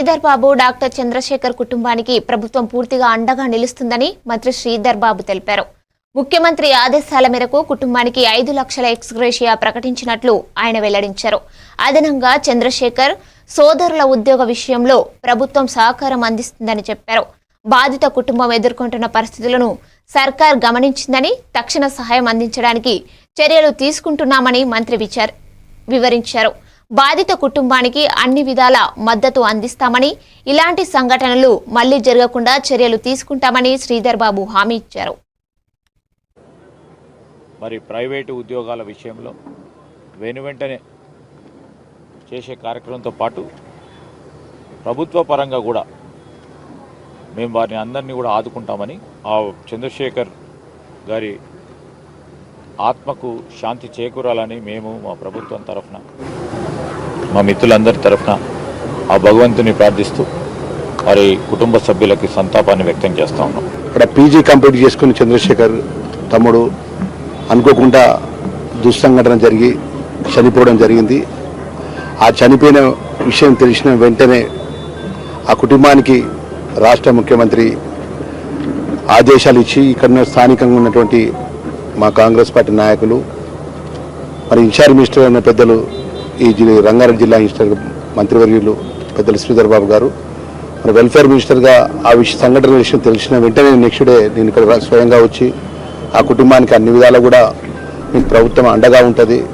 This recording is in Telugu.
శ్రీధర్ బాబు డాక్టర్ చంద్రశేఖర్ కుటుంబానికి ప్రభుత్వం పూర్తిగా అండగా నిలుస్తుందని మంత్రి శ్రీధర్ బాబు తెలిపారు. ముఖ్యమంత్రి ఆదేశాల మేరకు కుటుంబానికి ఐదు లక్షల ఎక్స్గ్రేషియా ప్రకటించినట్లు ఆయన వెల్లడించారు. అదనంగా చంద్రశేఖర్ సోదరుల ఉద్యోగ విషయంలో ప్రభుత్వం సహకారం అందిస్తుందని చెప్పారు. బాధిత కుటుంబం ఎదుర్కొంటున్న పరిస్థితులను సర్కార్ గమనించిందని తక్షణ సహాయం అందించడానికి చర్యలు తీసుకుంటున్నామని మంత్రి విచార్ వివరించారు. బాధిత కుటుంబానికి అన్ని విధాల మద్దతు అందిస్తామని ఇలాంటి సంఘటనలు మళ్ళీ జరగకుండా చర్యలు తీసుకుంటామని శ్రీధర్ బాబు హామీ ఇచ్చారు. మరి ప్రైవేటు ఉద్యోగాల విషయంలో వెను వెంటనే చేసే కార్యక్రమంతో పాటు ప్రభుత్వ పరంగా కూడా మేము వారిని అందరినీ కూడా ఆదుకుంటామని ఆ చంద్రశేఖర్ గారి ఆత్మకు శాంతి చేకూరాలని మేము మా ప్రభుత్వం తరఫున మా మిత్రులందరి తరఫున ఆ భగవంతుని ప్రార్థిస్తూ వారి కుటుంబ సభ్యులకి సంతాపాన్ని వ్యక్తం చేస్తా ఉన్నాం. ఇక్కడ పీజీ కంప్లీట్ చేసుకుని చంద్రశేఖర్ తమ్ముడు అనుకోకుండా దుస్సంఘటన జరిగి చనిపోవడం జరిగింది. ఆ చనిపోయిన విషయం తెలిసిన వెంటనే ఆ కుటుంబానికి రాష్ట్ర ముఖ్యమంత్రి ఆదేశాలు ఇచ్చి ఇక్కడ స్థానికంగా ఉన్నటువంటి మా కాంగ్రెస్ పార్టీ నాయకులు మరి ఇన్ఛార్జ్ మినిస్టర్ అయిన పెద్దలు ఈ జి- రంగారెడ్డి జిల్లా ఇన్స్టర్ మంత్రివర్యులు పెద్దలు శ్రీధర్ బాబు గారు. మన వెల్ఫేర్ మినిస్టర్గా ఆ విషయ సంఘటన విషయం తెలిసిన వెంటనే నెక్స్ట్ డే నేను ఇక్కడ స్వయంగా వచ్చి ఆ కుటుంబానికి అన్ని విధాలు కూడా మీకు ప్రభుత్వం అండగా ఉంటుంది.